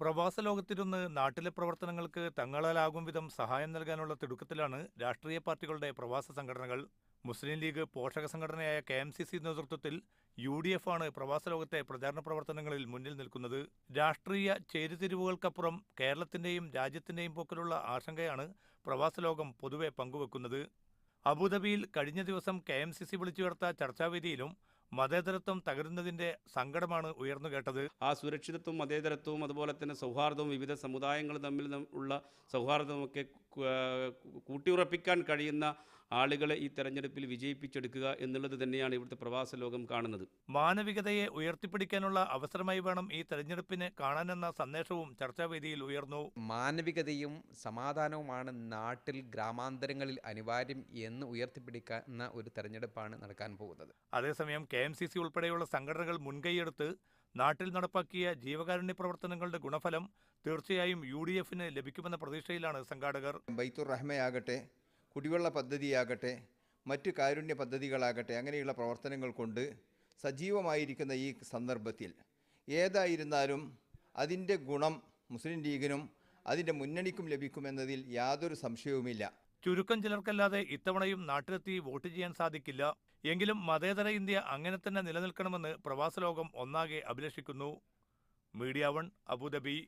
പ്രവാസ ലോകത്തിരുന്ന് നാട്ടിലെ പ്രവർത്തനങ്ങൾക്ക് തങ്ങളാലാകും വിധം സഹായം നൽകാനുള്ള തിടുക്കത്തിലാണ് രാഷ്ട്രീയ പാർട്ടികളുടെ പ്രവാസ സംഘടനകൾ. മുസ്ലിം ലീഗ് പോഷക സംഘടനയായ കെ എം സി സി നേതൃത്വത്തിൽ യു ഡി എഫ് ആണ് പ്രവാസ ലോകത്തെ പ്രചാരണ പ്രവർത്തനങ്ങളിൽ മുന്നിൽ നിൽക്കുന്നത്. രാഷ്ട്രീയ ചേരുതിരിവുകൾക്കപ്പുറം കേരളത്തിന്റെയും രാജ്യത്തിന്റെയും പോക്കിലുള്ള ആശങ്കയാണ് പ്രവാസ ലോകം പൊതുവെ പങ്കുവെക്കുന്നത്. അബുദാബിയിൽ കഴിഞ്ഞ ദിവസം കെ എം സി സി വിളിച്ചു ചേർത്ത ചർച്ചാവേദിയിലും മതേതരത്വം തകരുന്നതിന്റെ സങ്കടമാണ് ഉയർന്നു കേട്ടത്. ആ സുരക്ഷിതത്വം മതേതരത്വവും അതുപോലെ തന്നെ സൗഹാർദ്ദവും വിവിധ സമുദായങ്ങൾ തമ്മിൽ ഉള്ള സൗഹാർദ്ദമൊക്കെ കൂട്ടിയുറപ്പിക്കാൻ കഴിയുന്ന ആളുകളെ ഈ തെരഞ്ഞെടുപ്പിൽ വിജയിപ്പിച്ചെടുക്കുക എന്നുള്ളത് തന്നെയാണ് ഇവിടുത്തെ പ്രവാസ ലോകം കാണുന്നത്. മാനവികതയെ ഉയർത്തിപ്പിടിക്കാനുള്ള അവസരമായി വേണം ഈ തെരഞ്ഞെടുപ്പിനെ കാണാനെന്ന സന്ദേശവും ചർച്ചാവേദിയിൽ ഉയർന്നു. മാനവികതയും സമാധാനവുമാണ് നാട്ടിൽ ഗ്രാമാന്തരങ്ങളിൽ അനിവാര്യം എന്ന് ഉയർത്തിപ്പിടിക്കുന്ന ഒരു തെരഞ്ഞെടുപ്പാണ് നടക്കാൻ പോകുന്നത്. അതേസമയം കെ എം സി സി ഉൾപ്പെടെയുള്ള സംഘടനകൾ മുൻകൈയെടുത്ത് നാട്ടിൽ നടപ്പാക്കിയ ജീവകാരുണ്യ പ്രവർത്തനങ്ങളുടെ ഗുണഫലം തീർച്ചയായും യു ഡി എഫിന് ലഭിക്കുമെന്ന പ്രതീക്ഷയിലാണ് സംഘാടകർ. ബൈത്തുർ റഹ്മയാകട്ടെ കുടിവെള്ള പദ്ധതിയാകട്ടെ മറ്റ് കാരുണ്യ പദ്ധതികളാകട്ടെ അങ്ങനെയുള്ള പ്രവർത്തനങ്ങൾ കൊണ്ട് സജീവമായിരിക്കുന്ന ഈ സന്ദർഭത്തിൽ ഏതായിരുന്നാലും അതിന്റെ ഗുണം മുസ്ലിം ലീഗിനും അതിന്റെ മുന്നണിക്കും ലഭിക്കുമെന്നതിൽ യാതൊരു സംശയവുമില്ല. ചുരുക്കം ചിലർക്കല്ലാതെ ഇത്തവണയും നാട്ടിലെത്തി വോട്ട് ചെയ്യാൻ സാധിക്കില്ല. എങ്കിലും മതേതര ഇന്ത്യ അങ്ങനെ തന്നെ നിലനിൽക്കണമെന്ന് പ്രവാസലോകം ഒന്നാകെ അഭിലഷിക്കുന്നു. Media one Abu Dhabi.